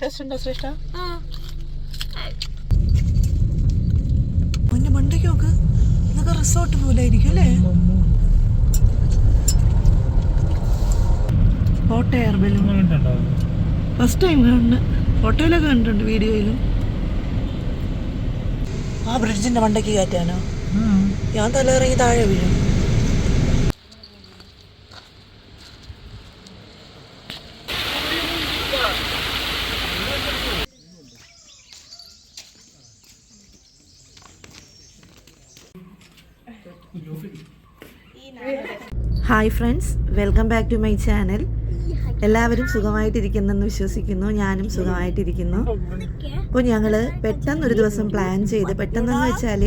Taste ഉണ്ടോ ശ്രേഷ്ഠ? അവന്റെ മണ്ടയ്ക്ക് നോക്ക്. ഇതൊക്കെ റിസോർട്ട് പോലെ ആയിരിക്കും അല്ലേ? Hot air balloon first time കാണുന്നു ഫോട്ടോയിലൊക്കെ കണ്ടിട്ടുണ്ട് വീഡിയോയിലും. ആ ബ്രിഡ്ജിന്റെ മണ്ടയ്ക്ക് കയറ്റാനോ? ഞാൻ തലയിറങ്ങി താഴെ വീഴും. Hi friends welcome back to my channel. എല്ലാവരും സുഖമായിട്ടിരിക്കുന്നെന്ന് വിശ്വസിക്കുന്നു. ഞാനും സുഖമായിട്ടിരിക്കുന്നു. അപ്പോൾ ഞങ്ങൾ പെട്ടെന്ന് ഒരു ദിവസം പ്ലാൻ ചെയ്ത് പെട്ടെന്നെന്ന് വെച്ചാൽ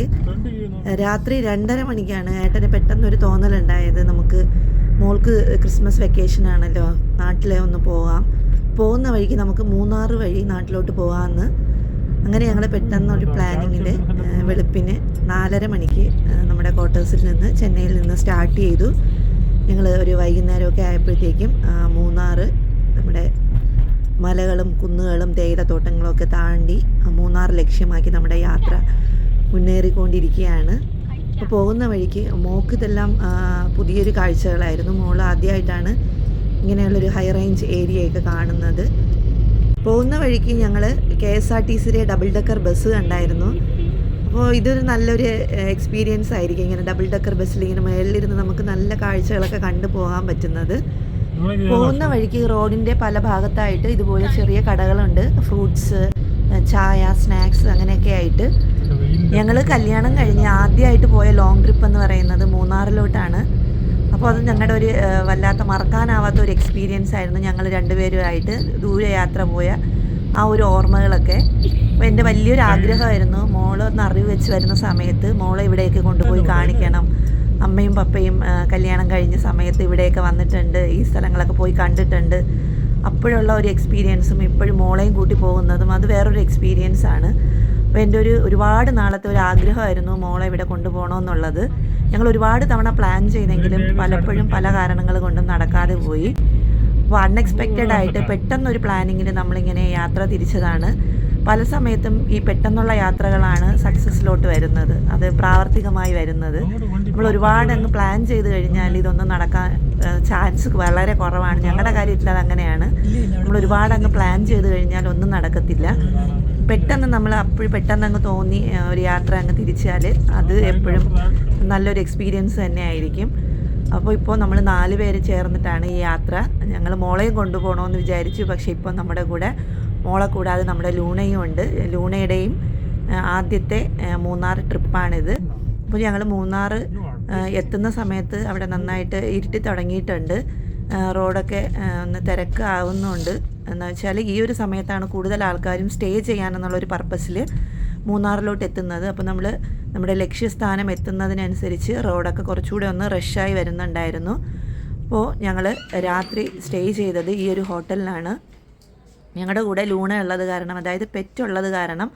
രാത്രി രണ്ടര മണിക്കാണ് ഏട്ടന് പെട്ടെന്ന് ഒരു തോന്നലുണ്ടായത്. നമുക്ക് മോൾക്ക് ക്രിസ്മസ് വെക്കേഷൻ ആണല്ലോ നാട്ടിലെ ഒന്ന് പോവാം. പോകുന്ന വഴിക്ക് നമുക്ക് മൂന്നാറ് വഴി നാട്ടിലോട്ട് പോകാമെന്ന് അങ്ങനെ ഞങ്ങൾ പെട്ടെന്ന് ഒരു പ്ലാനിങ്ങിൽ വെളുപ്പിന് നാലര മണിക്ക് നമ്മുടെ ക്വാർട്ടേഴ്സിൽ നിന്ന് ചെന്നൈയിൽ നിന്ന് സ്റ്റാർട്ട് ചെയ്തു. ഞങ്ങൾ ഒരു വൈകുന്നേരമൊക്കെ ആയപ്പോഴത്തേക്കും മൂന്നാർ നമ്മുടെ മലകളും കുന്നുകളും തേയിലത്തോട്ടങ്ങളും ഒക്കെ താണ്ടി മൂന്നാർ ലക്ഷ്യമാക്കി നമ്മുടെ യാത്ര മുന്നേറിക്കൊണ്ടിരിക്കുകയാണ്. അപ്പോൾ പോകുന്ന വഴിക്ക് മോക്ക് ഇതെല്ലാം പുതിയൊരു കാഴ്ചകളായിരുന്നു. മോൾ ആദ്യമായിട്ടാണ് ഇങ്ങനെയുള്ളൊരു ഹൈ റേഞ്ച് ഏരിയയൊക്കെ കാണുന്നത്. പോകുന്ന വഴിക്ക് ഞങ്ങൾ കെ എസ് ആർ ടി സിയിലെ ഡബിൾ ഡക്കർ ബസ് കണ്ടായിരുന്നു. അപ്പോൾ ഇതൊരു നല്ലൊരു എക്സ്പീരിയൻസ് ആയിരിക്കും ഇങ്ങനെ ഡബിൾ ഡക്കർ ബസ്സിൽ ഇങ്ങനെ മേളിലിരുന്ന് നമുക്ക് നല്ല കാഴ്ചകളൊക്കെ കണ്ടു പോകാൻ പറ്റുന്നത്. പോകുന്ന വഴിക്ക് റോഡിന്റെ പല ഭാഗത്തായിട്ട് ഇതുപോലെ ചെറിയ കടകളുണ്ട്. ഫ്രൂട്ട്സ് ചായ സ്നാക്സ് അങ്ങനെയൊക്കെ ആയിട്ട്. ഞങ്ങൾ കല്യാണം കഴിഞ്ഞ് ആദ്യമായിട്ട് പോയ ലോങ് ട്രിപ്പ് എന്ന് പറയുന്നത് മൂന്നാറിലോട്ടാണ്. അപ്പോൾ അത് ഞങ്ങളുടെ ഒരു വല്ലാത്ത മറക്കാനാവാത്ത ഒരു എക്സ്പീരിയൻസ് ആയിരുന്നു ഞങ്ങൾ രണ്ടുപേരുമായിട്ട് ദൂരയാത്ര പോയ ആ ഒരു ഓർമ്മകളൊക്കെ. അപ്പോൾ എന്റെ വലിയൊരു ആഗ്രഹമായിരുന്നു മോൾ ഒന്ന് അറിവ് വെച്ച് വരുന്ന സമയത്ത് മോളെ ഇവിടേക്ക് കൊണ്ടുപോയി കാണിക്കണം. അമ്മയും പപ്പയും കല്യാണം കഴിഞ്ഞ സമയത്ത് ഇവിടെയൊക്കെ വന്നിട്ടുണ്ട് ഈ സ്ഥലങ്ങളൊക്കെ പോയി കണ്ടിട്ടുണ്ട്. അപ്പോഴുള്ള ഒരു എക്സ്പീരിയൻസും ഇപ്പോഴും മോളെയും കൂട്ടി പോകുന്നതും അത് വേറൊരു എക്സ്പീരിയൻസ് ആണ്. അപ്പോൾ എന്റെ ഒരു ഒരുപാട് നാളത്തെ ഒരു ആഗ്രഹമായിരുന്നു മോളെ ഇവിടെ കൊണ്ടുപോകണമെന്നുള്ളത് ഞങ്ങൾ ഒരുപാട് തവണ പ്ലാൻ ചെയ്തെങ്കിലും പലപ്പോഴും പല കാരണങ്ങൾ കൊണ്ടും നടക്കാതെ പോയി. അപ്പോൾ അൺഎക്സ്പെക്റ്റഡ് ആയിട്ട് പെട്ടെന്നൊരു പ്ലാനിങ്ങിൽ നമ്മളിങ്ങനെ യാത്ര തിരിച്ചതാണ്. പല സമയത്തും ഈ പെട്ടെന്നുള്ള യാത്രകളാണ് സക്സസ്സിലോട്ട് വരുന്നത്. അത് പ്രാവർത്തികമായി വരുന്നത്. നമ്മൾ ഒരുപാട് അങ്ങ് പ്ലാൻ ചെയ്ത് കഴിഞ്ഞാൽ ഇതൊന്നും നടക്കാൻ ചാൻസ് വളരെ കുറവാണ്. ഞങ്ങളുടെ കാര്യത്തിൽ അത് അങ്ങനെയാണ്. നമ്മൾ ഒരുപാട് അങ്ങ് പ്ലാൻ ചെയ്ത് കഴിഞ്ഞാൽ ഒന്നും നടക്കത്തില്ല. പെട്ടെന്ന് നമ്മൾ അപ്പോഴും പെട്ടെന്ന് അങ്ങ് തോന്നി ഒരു യാത്ര അങ്ങ് തിരിച്ചാൽ അത് എപ്പോഴും നല്ലൊരു എക്സ്പീരിയൻസ് തന്നെ ആയിരിക്കും. അപ്പോൾ ഇപ്പോൾ നമ്മൾ നാല് പേര് ചേർന്നിട്ടാണ് ഈ യാത്ര. ഞങ്ങൾ മോളെയും കൊണ്ടുപോകണമെന്ന് വിചാരിച്ചു. പക്ഷേ ഇപ്പോൾ നമ്മുടെ കൂടെ മോളെ കൂടാതെ നമ്മുടെ ലൂണയും ഉണ്ട്. ലൂണയുടെയും ആദ്യത്തെ മൂന്നാർ ട്രിപ്പാണിത്. അപ്പോൾ ഞങ്ങൾ മൂന്നാർ എത്തുന്ന സമയത്ത് അവിടെ നന്നായിട്ട് ഇരുട്ടി തുടങ്ങിയിട്ടുണ്ട്. റോഡൊക്കെ ഒന്ന് തിരക്ക് ആവുന്നുണ്ട്. എന്ന് വെച്ചാൽ ഈ ഒരു സമയത്താണ് കൂടുതൽ ആൾക്കാരും സ്റ്റേ ചെയ്യാനെന്നുള്ളൊരു പർപ്പസിൽ മൂന്നാറിലോട്ട് എത്തുന്നത്. അപ്പോൾ നമ്മൾ നമ്മുടെ ലക്ഷ്യസ്ഥാനം എത്തുന്നതിനനുസരിച്ച് റോഡൊക്കെ കുറച്ചുകൂടെ ഒന്ന് റഷായി വരുന്നുണ്ടായിരുന്നു. അപ്പോൾ ഞങ്ങൾ രാത്രി സ്റ്റേ ചെയ്തത് ഈ ഒരു ഹോട്ടലിലാണ്. ഞങ്ങളുടെ കൂടെ ലൂണ ഉള്ളത് കാരണം അതായത് പെറ്റുള്ളത് കാരണം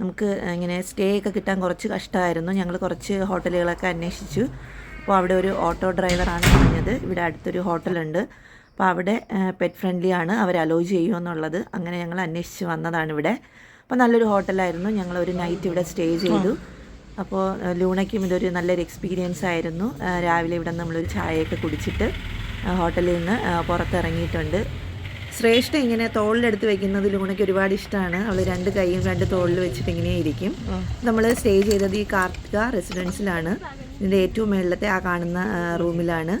നമുക്ക് ഇങ്ങനെ സ്റ്റേ ഒക്കെ കിട്ടാൻ കുറച്ച് കഷ്ടമായിരുന്നു ഞങ്ങൾ കുറച്ച് ഹോട്ടലുകളൊക്കെ അന്വേഷിച്ചു. അപ്പോൾ അവിടെ ഒരു ഓട്ടോ ഡ്രൈവറാണ് പറഞ്ഞത്. ഇവിടെ അടുത്തൊരു ഹോട്ടലുണ്ട്. അപ്പോൾ അവിടെ പെറ്റ് ഫ്രണ്ട്ലി ആണ് അവർ അലോ ചെയ്യുമെന്നുള്ളത് അങ്ങനെ ഞങ്ങൾ അന്വേഷിച്ച് വന്നതാണ് ഇവിടെ. അപ്പോൾ നല്ലൊരു ഹോട്ടലായിരുന്നു. ഞങ്ങൾ ഒരു നൈറ്റ് ഇവിടെ സ്റ്റേ ചെയ്തു. അപ്പോൾ ലൂണയ്ക്കും ഇതൊരു നല്ലൊരു എക്സ്പീരിയൻസ് ആയിരുന്നു. രാവിലെ ഇവിടെ നമ്മളൊരു ചായയൊക്കെ കുടിച്ചിട്ട് ഹോട്ടലിൽ നിന്ന് പുറത്തിറങ്ങിയിട്ടുണ്ട്. ശ്രേഷ്ഠ ഇങ്ങനെ തോളിലെടുത്ത് വെക്കുന്നത് ലൂണയ്ക്ക് ഒരുപാട് ഇഷ്ടമാണ്. അവൾ രണ്ട് കൈയും രണ്ട് തോളിൽ വെച്ചിട്ട് ഇങ്ങനെ ഇരിക്കും. നമ്മൾ സ്റ്റേ ചെയ്തത് ഈ കാർത്തിക റെസിഡൻസിലാണ്. ഇതിന്റെ ഏറ്റവും മുകളിലത്തെ ആ കാണുന്ന റൂമിലാണ്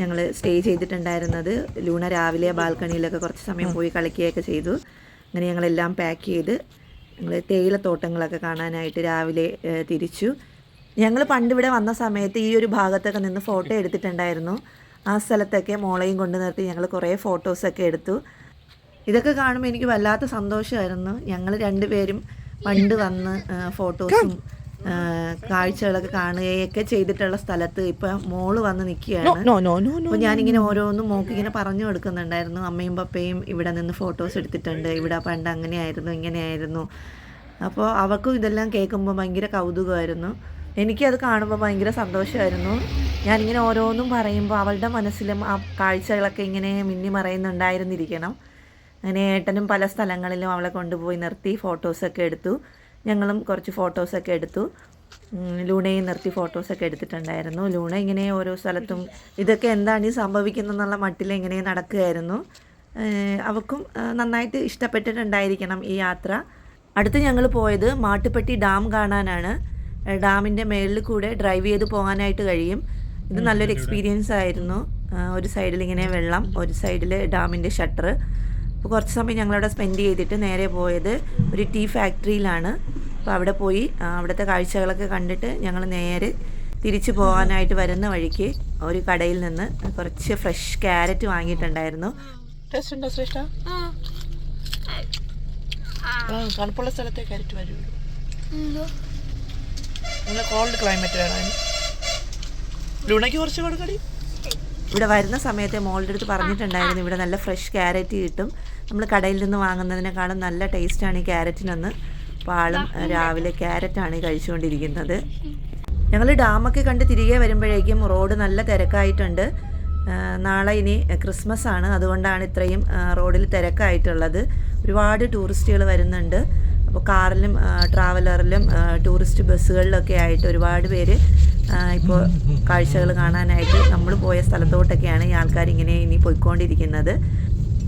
ഞങ്ങൾ സ്റ്റേ ചെയ്തിട്ടുണ്ടായിരുന്നത്. ലൂണ രാവിലെ ബാൽക്കണിയിലൊക്കെ കുറച്ച് സമയം പോയി കളിക്കുകയൊക്കെ ചെയ്തു. അങ്ങനെ ഞങ്ങളെല്ലാം പാക്ക് ചെയ്ത് ഞങ്ങൾ തേയിലത്തോട്ടങ്ങളൊക്കെ കാണാനായിട്ട് രാവിലെ തിരിച്ചു. ഞങ്ങൾ പണ്ട് ഇവിടെ വന്ന സമയത്ത് ഈ ഒരു ഭാഗത്തൊക്കെ നിന്ന് ഫോട്ടോ എടുത്തിട്ടുണ്ടായിരുന്നു. ആ സ്ഥലത്തൊക്കെ മോളെയും കൊണ്ട് നിർത്തി ഞങ്ങൾ കുറേ ഫോട്ടോസൊക്കെ എടുത്തു. ഇതൊക്കെ കാണുമ്പോൾ എനിക്ക് വല്ലാത്ത സന്തോഷമായിരുന്നു. ഞങ്ങൾ രണ്ടുപേരും പണ്ട് വന്ന് ഫോട്ടോസും കാഴ്ചകളൊക്കെ കാണുകയൊക്കെ ചെയ്തിട്ടുള്ള സ്ഥലത്ത് ഇപ്പം മോൾ വന്ന് നിൽക്കുകയാണ്. അപ്പൊ ഞാനിങ്ങനെ ഓരോന്നും മോക്ക് ഇങ്ങനെ പറഞ്ഞു കൊടുക്കുന്നുണ്ടായിരുന്നു. അമ്മയും പപ്പയും ഇവിടെ നിന്ന് ഫോട്ടോസ് എടുത്തിട്ടുണ്ട്. ഇവിടെ പണ്ട് അങ്ങനെയായിരുന്നു ഇങ്ങനെയായിരുന്നു. അപ്പോൾ അവൾക്കും ഇതെല്ലാം കേൾക്കുമ്പോൾ ഭയങ്കര കൗതുകമായിരുന്നു. എനിക്കത് കാണുമ്പോൾ ഭയങ്കര സന്തോഷമായിരുന്നു. ഞാനിങ്ങനെ ഓരോന്നും പറയുമ്പോൾ അവളുടെ മനസ്സിലും ആ കാഴ്ചകളൊക്കെ ഇങ്ങനെ മിന്നി മറയുന്നുണ്ടായിരുന്നിരിക്കണം. അങ്ങനെ ഏട്ടനും പല സ്ഥലങ്ങളിലും അവളെ കൊണ്ടുപോയി നിർത്തി ഫോട്ടോസൊക്കെ എടുത്തു. ഞങ്ങളും കുറച്ച് ഫോട്ടോസൊക്കെ എടുത്തു. ലൂണയെ നിർത്തി ഫോട്ടോസൊക്കെ എടുത്തിട്ടുണ്ടായിരുന്നു. ലൂണ ഇങ്ങനെ ഓരോ സ്ഥലത്തും ഇതൊക്കെ എന്താണ് ഈ സംഭവിക്കുന്നതെന്നുള്ള മട്ടിൽ ഇങ്ങനെ നടക്കുകയായിരുന്നു. അവർക്കും നന്നായിട്ട് ഇഷ്ടപ്പെട്ടിട്ടുണ്ടായിരിക്കണം ഈ യാത്ര. അടുത്ത് ഞങ്ങൾ പോയത് മാട്ടുപ്പെട്ടി ഡാം കാണാനാണ്. ഡാമിന്റെ മേളിൽ കൂടെ ഡ്രൈവ് ചെയ്ത് പോകാനായിട്ട് കഴിയും. ഇത് നല്ലൊരു എക്സ്പീരിയൻസ് ആയിരുന്നു. ഒരു സൈഡിൽ ഇങ്ങനെ വെള്ളം ഒരു സൈഡിൽ ഡാമിന്റെ ഷട്ടർ അപ്പോൾ കുറച്ച് സമയം ഞങ്ങളവിടെ സ്പെൻഡ് ചെയ്തിട്ട് നേരെ പോയത് ഒരു ടീ ഫാക്ടറിയിലാണ് അപ്പോൾ അവിടെ പോയി അവിടുത്തെ കാഴ്ചകളൊക്കെ കണ്ടിട്ട് ഞങ്ങൾ നേരെ തിരിച്ചു പോകാനായിട്ട് വരുന്ന വഴിക്ക് ഒരു കടയിൽ നിന്ന് കുറച്ച് ഫ്രഷ് ക്യാരറ്റ് വാങ്ങിയിട്ടുണ്ടായിരുന്നു. തണുപ്പുള്ള സ്ഥലത്തെ ക്യാരറ്റ് വരൂ നല്ല കോൾഡ് ക്ലൈമറ്റ് വേണം. ലൂണയ്ക്ക് കുറച്ച് കൊടുക്കടി ഇവിടെ വരുന്ന സമയത്തെ മോളുടെ അടുത്ത് പറഞ്ഞിട്ടുണ്ടായിരുന്നു ഇവിടെ നല്ല ഫ്രഷ് ക്യാരറ്റ് കിട്ടും. നമ്മൾ കടയിൽ നിന്ന് വാങ്ങുന്നതിനേക്കാളും നല്ല ടേസ്റ്റാണ് ഈ ക്യാരറ്റിനെന്ന്. അപ്പോൾ ആളും രാവിലെ ക്യാരറ്റാണ് കഴിച്ചുകൊണ്ടിരിക്കുന്നത്. ഞങ്ങൾ ഡാമൊക്കെ കണ്ട് തിരികെ വരുമ്പോഴേക്കും റോഡ് നല്ല തിരക്കായിട്ടുണ്ട്. നാളെ ഇനി ക്രിസ്മസ് ആണ്. അതുകൊണ്ടാണ് ഇത്രയും റോഡിൽ തിരക്കായിട്ടുള്ളത്. ഒരുപാട് ടൂറിസ്റ്റുകൾ വരുന്നുണ്ട്. അപ്പോൾ കാറിലും ട്രാവലറിലും ടൂറിസ്റ്റ് ബസ്സുകളിലൊക്കെ ആയിട്ട് ഒരുപാട് പേര് ഇപ്പോൾ കാഴ്ചകൾ കാണാനായിട്ട് നമ്മൾ പോയ സ്ഥലത്തോട്ടൊക്കെയാണ് ഈ ആൾക്കാർ ഇങ്ങനെ ഇനി പോയിക്കൊണ്ടിരിക്കുന്നത്.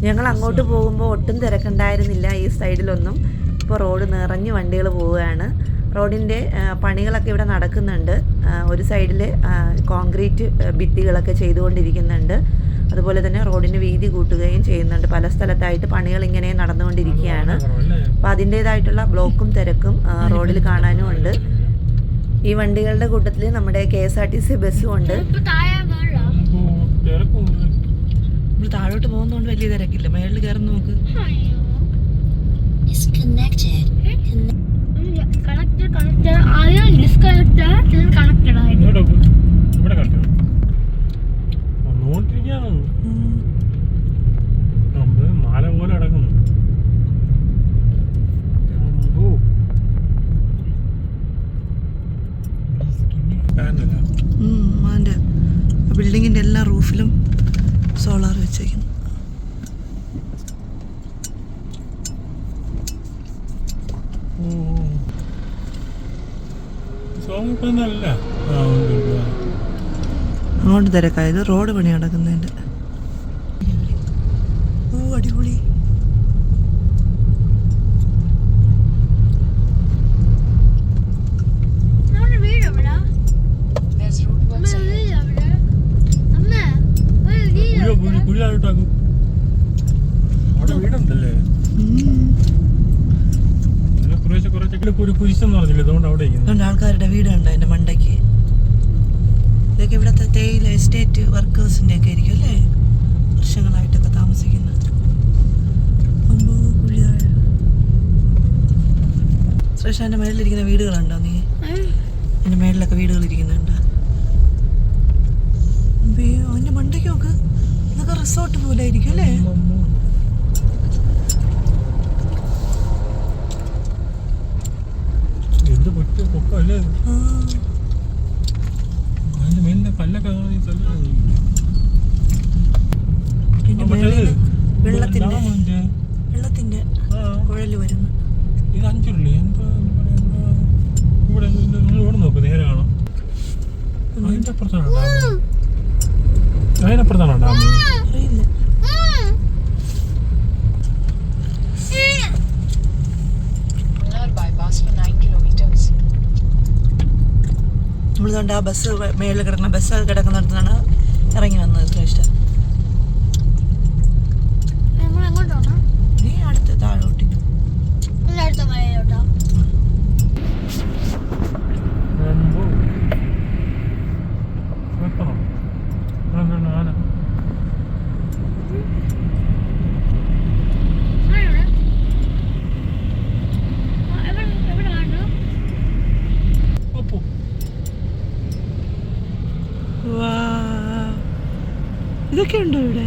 ഞങ്ങൾ അങ്ങോട്ട് പോകുമ്പോൾ ഒട്ടും തിരക്കുണ്ടായിരുന്നില്ല ഈ സൈഡിലൊന്നും. ഇപ്പോൾ റോഡ് നിറഞ്ഞ് വണ്ടികൾ പോവുകയാണ്. റോഡിന്റെ പണികളൊക്കെ ഇവിടെ നടക്കുന്നുണ്ട്. ഒരു സൈഡിൽ കോൺക്രീറ്റ് ഭിത്തികളൊക്കെ ചെയ്തുകൊണ്ടിരിക്കുന്നുണ്ട്. അതുപോലെ തന്നെ റോഡിന് വീതി കൂട്ടുകയും ചെയ്യുന്നുണ്ട്. പല സ്ഥലത്തായിട്ട് പണികൾ ഇങ്ങനെ നടന്നുകൊണ്ടിരിക്കുകയാണ്. അപ്പോൾ അതിന്റേതായിട്ടുള്ള ബ്ലോക്കും തിരക്കും റോഡിൽ കാണാനും ഉണ്ട്. ഈ വണ്ടികളുടെ കൂട്ടത്തിൽ നമ്മുടെ K S R T C ബസ്സും ഉണ്ട്. താഴോട്ട് പോകുന്നതുകൊണ്ട് വലിയ തിരക്കില്ല. മേളിൽ കയറുന്ന നോക്ക് ഡിസ്കണക്റ്റഡ് ആയിരുന്നു. ഇവിടെ കണ്ടോ നോട്ടിരിക്കാണ് നമ്മൾ മാല പോലെ കിടക്കുന്നു അമ്പോ. ഫാനല്ല. അതിന്റെ ബിൽഡിങ്ങിന്റെ എല്ലാ റൂഫിലും സോളാർ വെച്ചേക്കുന്നു ഓ. സോങ് ഇപ്പൊ നല്ല ആ, ഉണ്ട്, ഉണ്ട്. ആ. അങ്ങോട്ട് തിരക്കായത് റോഡ് പണി നടക്കുന്നുണ്ട് ഓ അടിപൊളി നമ്മുടെ വീട് എവിടാ? അമ്മ, വീട് എവിടെ? അമ്മ, ഒരു വീട് കുഴി കുഴി കുഴി താഴോട്ടാക്കും അവിടെ വീടുണ്ടല്ലേ പിന്നെ കുറേശ്ശെ കുറച്ചൊക്കെ ഒരു കുരിശെന്ന് പറഞ്ഞില്ലേ അതുകൊണ്ട് അവിടെ ഇരിക്കുന്നു അതുകൊണ്ട് ആൾക്കാരുടെ വീടുണ്ട് അതിന്റെ മണ്ടയ്ക്ക് ഇതൊക്കെ ഇവിടുത്തെ തേയില എസ്റ്റേറ്റ് വർക്കേഴ്സിന്റെ ഒക്കെ ആയിരിക്കും അല്ലേ വർഷങ്ങളായിട്ടൊക്കെ താമസിക്കുന്നത് അമ്പോ, കുഴി താഴെ. ശ്രേഷ എന്റെ മേളിലിരിക്കുന്ന വീടുകളുണ്ടോ നീ? എന്റെ മേളിലൊക്കെ വീടുകൾ ഇരിക്കുന്നുണ്ട് അതിന്റെ മണ്ടയ്ക്ക് നോക്ക്. ഇതൊക്കെ റിസോർട്ട് പോലെ ആയിരിക്കും അല്ലേ? വെള്ളത്തിന്റെ വെള്ളത്തിന്റെ അതിന്റെ കുഴൽ വരുന്നു. ഇത് അഞ്ചുരുളി. എന്താ? ഇവിടെ നിങ്ങൾ ഇവിടെ നോക്ക് നേരെ കാണാം അതിന്റെ അപ്പുറത്താണ് ഡാം അതിനപ്പുറത്താണോ ഡാം അറിയില്ല Munnar bypass for 9 kilometers. നമ്മളിതുകൊണ്ട് ആ ബസ് മേളിൽ കിടക്കുന്ന ബസ് കിടക്കുന്നിടത്താണ് ഇറങ്ങി വന്നത് ശ്രേഷ്ഠ നമ്മൾ എങ്ങോട്ട് പോണം? നീ അടുത്ത് താഴോട്ട് ഇവിടെ അടുത്ത മലയിലോട്ടോ? അമ്പോ. വെക്കണോ? ആ, വേണ്ട, ആന. ആ, എവിടെ? ആ, എവിടെ- എവിടെ കണ്ടു? അപ്പോ. വാ ഇതൊക്കെ ഉണ്ടോ ഇവിടെ?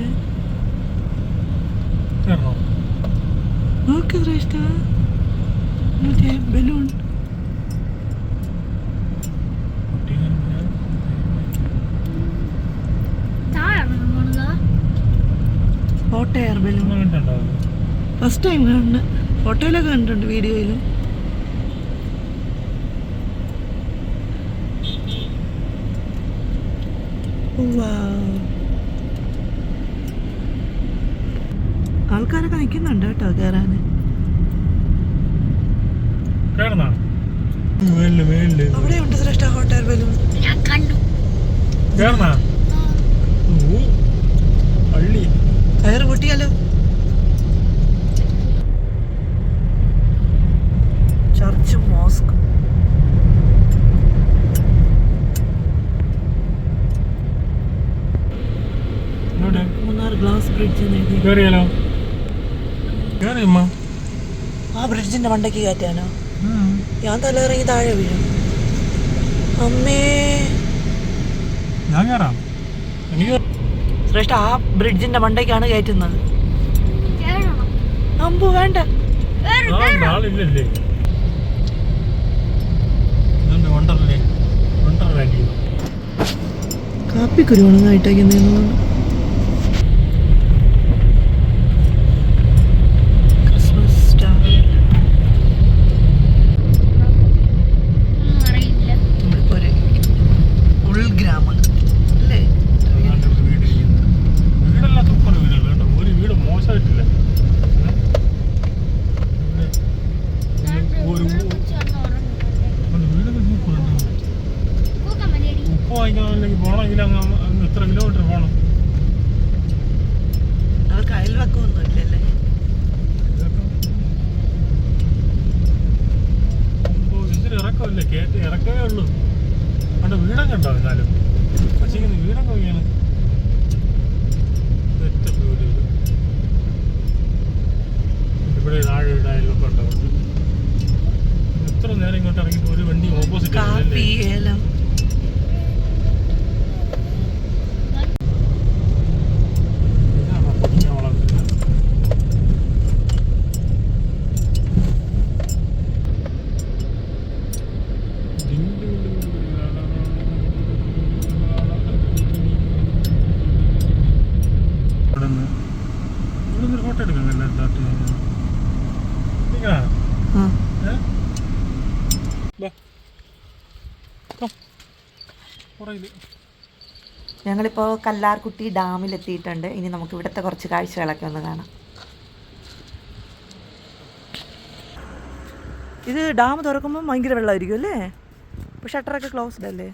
നോക്ക് ശ്രേഷ്ഠ. മറ്റേ ബലൂൺ. എയർ? ഫസ്റ്റ് ടൈം കണ്ട് ഫോട്ടോയിലൊക്കെ കണ്ടിട്ടുണ്ട് വീഡിയോയിലും. ആൾക്കാരൊക്കെ നിൽക്കുന്നുണ്ട് കേട്ടോ കയറാൻ മേളിൽ മേളിൽ. അവിടെ ഉണ്ട് ശ്രേഷ്ഠ ഹോട്ടൽ ബലൂൺ. ഞാൻ കണ്ടു. കയറ് പൊട്ടിയാലോ? ചർച്ചും മോസ്കും. മൂന്നാർ ഗ്ലാസ് ബ്രിഡ്ജ് കേറിയാലോ? ആ ബ്രിഡ്ജിന്റെ മണ്ടയ്ക്ക് കയറ്റാനോ? ഞാൻ തലയിറങ്ങി താഴെ വീഴും. അമ്മേ. ഞാൻ കേറാം. എനിക്ക് ശ്രേഷ്ഠ ആ ബ്രിഡ്ജിന്റെ മണ്ടയ്ക്കാണ് കയറ്റുന്നത്. കേറണം? അമ്പു വേണ്ട. കാപ്പിക്കുരു ആളില്ലല്ലേ ഇതുണ്ട് വണ്ടർലേ വണ്ടർലാൻഡ് കാപ്പി കുരുവണങ്ങായിട്ടേക്കുന്നതെന്ന് ക്രിസ്മസ് സ്റ്റാർ ഒന്നും അറിയില്ല നമ്മളിപ്പോ ഒരു ഉൾഗ്രാമം അല്ലേ വീട് ഇരിക്കുന്നത്. വീടെല്ലാം സൂപ്പർ വീടുകൾ കേട്ടോ ഒരു വീട് മോശമായിട്ടില്ല ഏ? ഇവിടെ ഒരു ഒരു വീടൊക്കെ സൂപ്പർ ഉണ്ട് ഉപ്പ് വാങ്ങിക്കണമെങ്കിൽ പോകണമെങ്കിൽ അങ്ങ് അങ്ങ് എത്ര കിലോമീറ്റർ പോകണം അവർക്ക് അയൽവക്കമൊന്നും ഇല്ലല്ലേ ഇതൊക്കെ അമ്പോ, എന്തൊരു ഇറക്കമല്ലേ കേട്ട് ഇറക്കമേ ഉള്ളൂ അവിടെ വീടൊക്കെ ഉണ്ടോ എന്നാലും പക്ഷേ വീടൊക്കെ വീണ് സെറ്റപ്പ് വീട് ഇത്. ഇവിടെ താഴെ വീടായാലൊക്കെ ഉണ്ടോ എത്ര നേരം ഇങ്ങോട്ട് ഇറങ്ങിയിട്ട് ഒരു വണ്ടി ഓപ്പോസിറ്റ് കാപ്പി ഏലം ഫോട്ടോ എടുക്കാം എല്ലായിടത്തും ആ. പുറകിൽ. ഞങ്ങളിപ്പോൾ കല്ലാർകുട്ടി ഡാമിലെത്തിയിട്ടുണ്ട്. ഇനി നമുക്ക് ഇവിടുത്തെ കുറച്ച് കാഴ്ചകളൊക്കെ ഒന്ന് കാണാം. ഇത് ഡാം തുറക്കുമ്പോൾ ഭയങ്കര വെള്ളമായിരിക്കും അല്ലേ? ഇപ്പോൾ ഷട്ടറൊക്കെ ക്ലോസ്ഡ് അല്ലേ?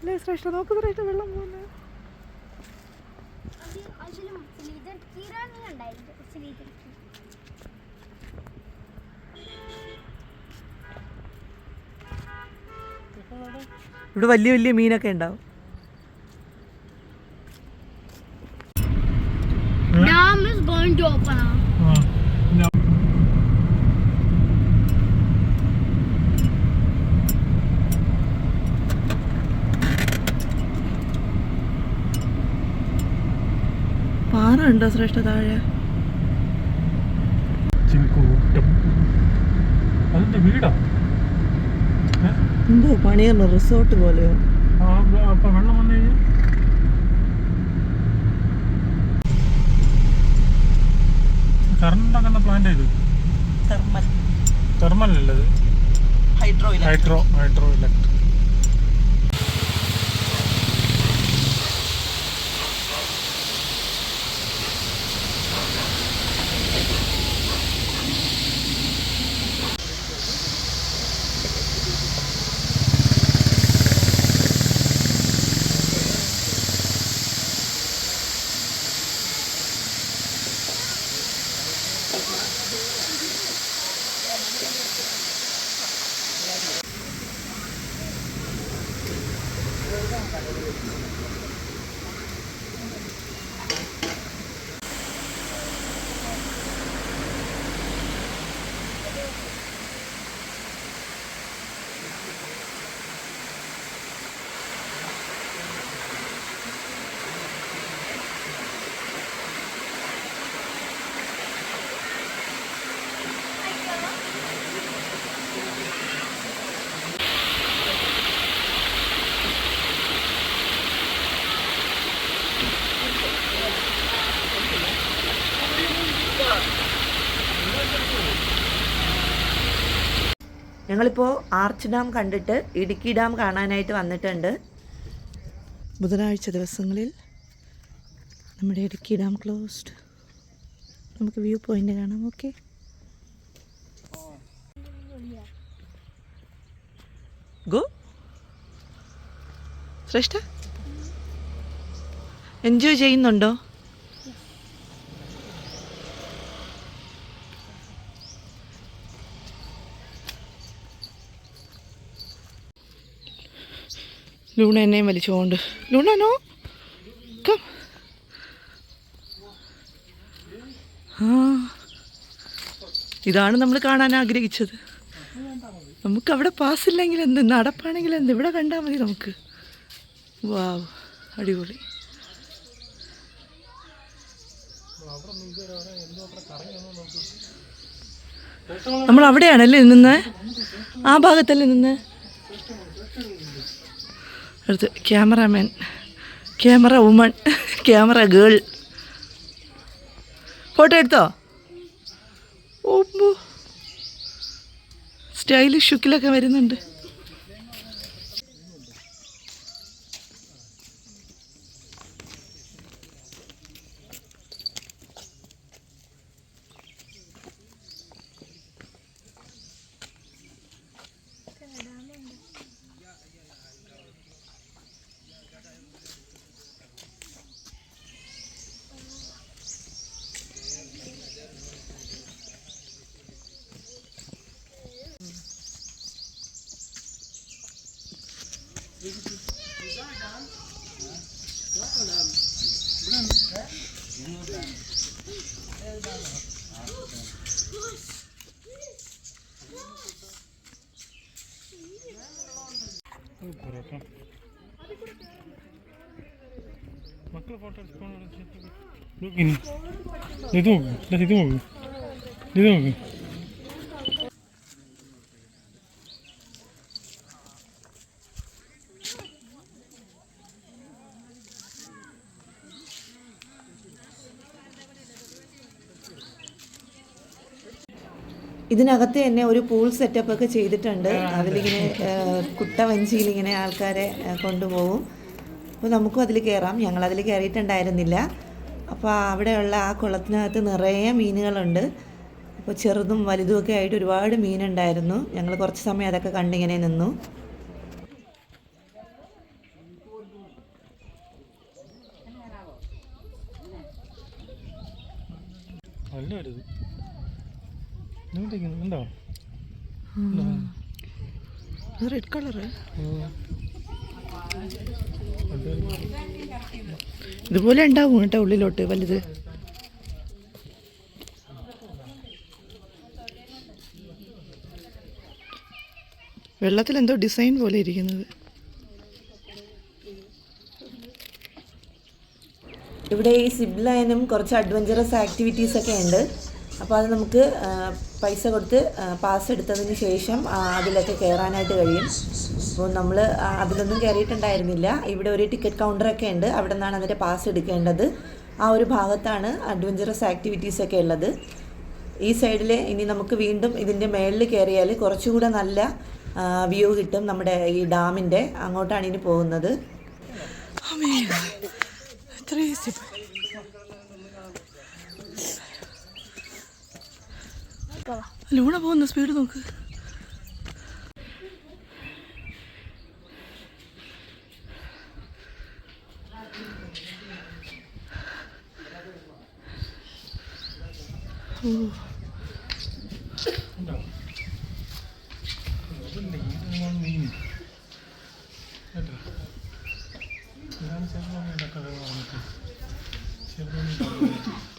അല്ലേ ശ്രേഷ്ഠ നോക്ക് ശ്രേഷ്ഠ വെള്ളം പോകുന്നത് ഇവിടെ വലിയ വലിയ മീനൊക്കെ ഉണ്ടാവും. ഇസ് ഗോയിങ് ടു പാറ ഉണ്ടോ ശ്രേഷ്ഠ താഴെ ചിങ്കൂട്ടം അതിന്റെ വീടാ ഏ? എന്തോ പണിയുന്ന റിസോർട്ട് പോലെയോ? വെള്ളം വന്നു കഴിഞ്ഞാൽ പ്ലാന്റ് ഇത് തെർമൽ തെർമൽ അല്ലത് ഹൈഡ്രോ ഹൈഡ്രോ ഹൈഡ്രോ ഇലക്ട്രിക് ഞങ്ങളിപ്പോൾ ആർച്ച് ഡാം കണ്ടിട്ട് ഇടുക്കി ഡാം കാണാനായിട്ട് വന്നിട്ടുണ്ട്. ബുധനാഴ്ച ദിവസങ്ങളിൽ നമ്മുടെ ഇടുക്കി ഡാം ക്ലോസ്ഡ്. നമുക്ക് വ്യൂ പോയിന്റ് കാണാം ഓക്കെ? ഗോ. ശ്രേഷ്ഠ? എൻജോയ് ചെയ്യുന്നുണ്ടോ? ലൂണ എന്നെയും വലിച്ചുകൊണ്ട്. ലൂണനോ കം. ആ. ഇതാണ് നമ്മൾ കാണാൻ ആഗ്രഹിച്ചത്. നമുക്ക് അവിടെ പാസ്സില്ലെങ്കിൽ എന്ത് നടപ്പാണെങ്കിൽ എന്ത്? ഇവിടെ കണ്ടാൽ മതി നമുക്ക്. വാവ് അടിപൊളി. നമ്മൾ അവിടെയാണല്ലേ നിന്ന്? ആ ഭാഗത്തല്ലേ നിന്ന്? അടുത്ത് cameraman camera woman camera girl. Photo എടുത്തോ? ഓ സ്റ്റൈലിഷ് ഷുക്കിലൊക്കെ വരുന്നുണ്ട്. ഇത് നോക്ക് ദാ ഇത് നോക്ക് ഇത് നോക്ക് ഇതിനകത്ത് തന്നെ ഒരു പൂൾ സെറ്റപ്പ് ഒക്കെ ചെയ്തിട്ടുണ്ട്. അതിലിങ്ങനെ കുട്ട വഞ്ചിയിൽ ഇങ്ങനെ ആൾക്കാരെ കൊണ്ടുപോകും. അപ്പോൾ നമുക്കും അതിൽ കയറാം ഞങ്ങൾ അതിൽ കയറിയിട്ടുണ്ടായിരുന്നില്ല അപ്പോൾ അവിടെയുള്ള ആ കുളത്തിനകത്ത് നിറയെ മീനുകളുണ്ട്. അപ്പോൾ ചെറുതും വലുതുമൊക്കെ ആയിട്ട് ഒരുപാട് മീനുണ്ടായിരുന്നു. ഞങ്ങൾ കുറച്ച് സമയം അതൊക്കെ കണ്ടിങ്ങനെ നിന്നു. റെഡ് കളറ് ഇതുപോലെ ഉണ്ടാവും കേട്ടോ ഉള്ളിലോട്ട് വലുത്. വെള്ളത്തിൽ എന്തോ ഡിസൈൻ പോലെ ഇരിക്കുന്നത്. ഇവിടെ ഈ സിബ് ലൈനും കുറച്ച് അഡ്വഞ്ചറസ് ആക്ടിവിറ്റീസ് ഒക്കെ ഉണ്ട്. അപ്പോൾ അത് നമുക്ക് പൈസ കൊടുത്ത് പാസ് എടുത്തതിന് ശേഷം അതിലൊക്കെ കയറാനായിട്ട് കഴിയും. അപ്പോൾ നമ്മൾ അതിലൊന്നും കയറിയിട്ടുണ്ടായിരുന്നില്ല ഇവിടെ ഒരു ടിക്കറ്റ് കൗണ്ടറൊക്കെ ഉണ്ട്. അവിടെ നിന്നാണ് അതിന്റെ പാസ് എടുക്കേണ്ടത്. ആ ഒരു ഭാഗത്താണ് അഡ്വഞ്ചറസ് ആക്ടിവിറ്റീസ് ഒക്കെ ഉള്ളത്. ഈ സൈഡിൽ ഇനി നമുക്ക് വീണ്ടും ഇതിന്റെ മേളിൽ കയറിയാൽ കുറച്ചുകൂടെ നല്ല വ്യൂ കിട്ടും നമ്മുടെ ഈ ഡാമിന്റെ അങ്ങോട്ടാണ് ഇനി പോകുന്നത്. ലൂണ പോകുന്ന സ്പീഡ് നോക്ക്.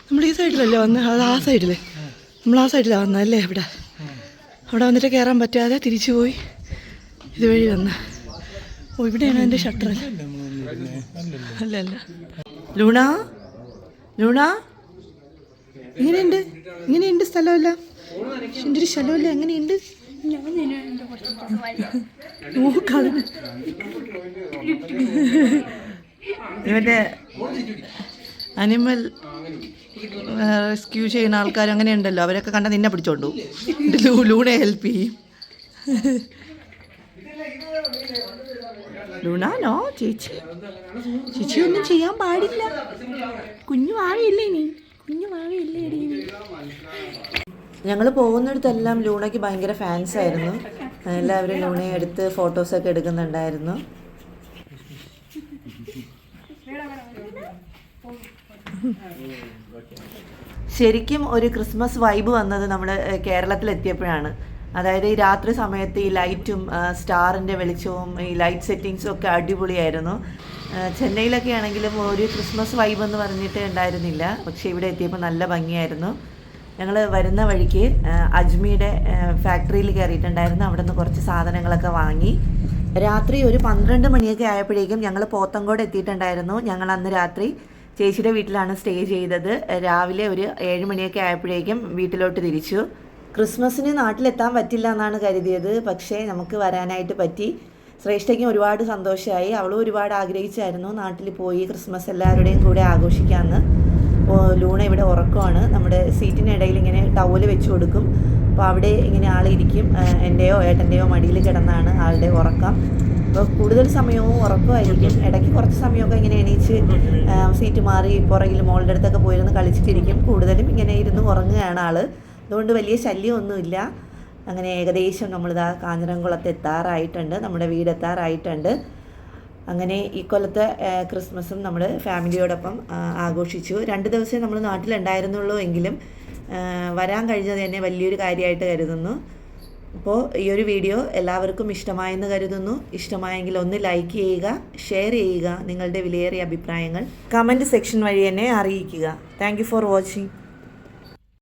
നമ്മുടെ ഈ സൈഡിലല്ലേ വന്ന്? അത് ആ സൈഡിൽ നമ്മൾ ആ സൈഡിലാണ് വന്നതല്ലേ ഇവിടെ? അവിടെ വന്നിട്ട് കയറാൻ പറ്റാതെ തിരിച്ചു പോയി. ഇതുവഴി വന്ന്. ഓ ഇവിടെയാണ് എന്റെ ഷട്ടർ? അല്ല അല്ല. ലൂണ? ലൂണ? ഇങ്ങനെയുണ്ട്. ഇങ്ങനെയുണ്ട് സ്ഥലമല്ല. എന്റെ ഒരു സ്ഥലമല്ല എങ്ങനെയുണ്ട് ഇവന്റെ അനിമൽ റെസ്ക്യൂ ചെയ്യുന്ന ആൾക്കാർ അങ്ങനെ ഉണ്ടല്ലോ അവരൊക്കെ കണ്ട നിന്നെ പിടിച്ചോണ്ടു. ലൂണെ ഹെൽപ്പ് ചെയ്യും. ലൂണാനോ ചേച്ചി. ചേച്ചി ഒന്നും ചെയ്യാൻ പാടില്ല. കുഞ്ഞു വാഴയില്ലേ നീ കുഞ്ഞു വാഴയില്ലേ ഞങ്ങൾ പോകുന്നിടത്തെല്ലാം ലൂണയ്ക്ക് ഭയങ്കര ഫാൻസ് ആയിരുന്നു. എല്ലാവരും ലൂണയെ എടുത്ത് ഫോട്ടോസൊക്കെ എടുക്കുന്നുണ്ടായിരുന്നു. ശരിക്കും ഒരു ക്രിസ്മസ് വൈബ് വന്നത് നമ്മൾ കേരളത്തിലെത്തിയപ്പോഴാണ്. അതായത് ഈ രാത്രി സമയത്ത് ഈ ലൈറ്റും സ്റ്റാറിന്റെ വെളിച്ചവും ഈ ലൈറ്റ് സെറ്റിങ്സും ഒക്കെ അടിപൊളിയായിരുന്നു. ചെന്നൈയിലൊക്കെ ആണെങ്കിലും ഒരു ക്രിസ്മസ് വൈബ് എന്ന് പറഞ്ഞിട്ട് ഉണ്ടായിരുന്നില്ല. പക്ഷേ ഇവിടെ എത്തിയപ്പോൾ നല്ല ഭംഗിയായിരുന്നു. ഞങ്ങൾ വരുന്ന വഴിക്ക് അജ്മിയുടെ ഫാക്ടറിയിൽ കയറിയിട്ടുണ്ടായിരുന്നു. അവിടെ നിന്ന് കുറച്ച് സാധനങ്ങളൊക്കെ വാങ്ങി. രാത്രി ഒരു പന്ത്രണ്ട് മണിയൊക്കെ ആയപ്പോഴേക്കും ഞങ്ങൾ പോത്തങ്കോട് എത്തിയിട്ടുണ്ടായിരുന്നു. ഞങ്ങൾ അന്ന് രാത്രി ചേച്ചിയുടെ വീട്ടിലാണ് സ്റ്റേ ചെയ്തത്. രാവിലെ ഒരു ഏഴ് മണിയൊക്കെ ആയപ്പോഴേക്കും വീട്ടിലോട്ട് തിരിച്ചു. ക്രിസ്മസിന് നാട്ടിലെത്താൻ പറ്റില്ല എന്നാണ് കരുതിയത്. പക്ഷേ നമുക്ക് വരാനായിട്ട് പറ്റി. ശ്രേഷ്ഠയ്ക്കും ഒരുപാട് സന്തോഷമായി. അവളും ഒരുപാട് ആഗ്രഹിച്ചായിരുന്നു നാട്ടിൽ പോയി ക്രിസ്മസ് എല്ലാവരുടെയും കൂടെ ആഘോഷിക്കാമെന്ന്. ലൂണ ഇവിടെ ഉറക്കമാണ്. നമ്മുടെ സീറ്റിനിടയിൽ ഇങ്ങനെ ടവൽ വെച്ച് കൊടുക്കും. അപ്പോൾ അവിടെ ഇങ്ങനെ ആളിരിക്കും. എന്റെയോ ഏട്ടന്റെയോ മടിയിൽ കിടന്നാണ് ആളുടെ ഉറക്കം. അപ്പോൾ കൂടുതൽ സമയവും ഉറക്കമായിരിക്കും. ഇടയ്ക്ക് കുറച്ച് സമയമൊക്കെ ഇങ്ങനെ എണീച്ച് സീറ്റ് മാറി പുറകിൽ മോളുടെ അടുത്തൊക്കെ പോയിരുന്ന് കളിച്ചിട്ടിരിക്കും. കൂടുതലും ഇങ്ങനെ ഇരുന്ന് ഉറങ്ങുകയാണ് ആൾ. അതുകൊണ്ട് വലിയ ശല്യമൊന്നുമില്ല. അങ്ങനെ ഏകദേശം നമ്മൾ നമ്മളിതാ കാഞ്ഞിരംകുളത്ത് എത്താറായിട്ടുണ്ട്. നമ്മുടെ വീട് എത്താറായിട്ടുണ്ട്. അങ്ങനെ ഈ കൊല്ലത്തെ ക്രിസ്മസും നമ്മൾ ഫാമിലിയോടൊപ്പം ആഘോഷിച്ചു. രണ്ട് ദിവസമേ നമ്മൾ നാട്ടിലുണ്ടായിരുന്നുള്ളൂ എങ്കിലും വരാൻ കഴിഞ്ഞത് തന്നെ വലിയൊരു കാര്യമായിട്ട് കരുതുന്നു. അപ്പോൾ ഈ ഒരു വീഡിയോ എല്ലാവർക്കും ഇഷ്ടമായെന്ന് കരുതുന്നു. ഇഷ്ടമായെങ്കിൽ ഒന്ന് ലൈക്ക് ചെയ്യുക ഷെയർ ചെയ്യുക നിങ്ങളുടെ വിലയേറിയ അഭിപ്രായങ്ങൾ കമന്റ് സെക്ഷൻ വഴി എന്നെ അറിയിക്കുക. Thank for watching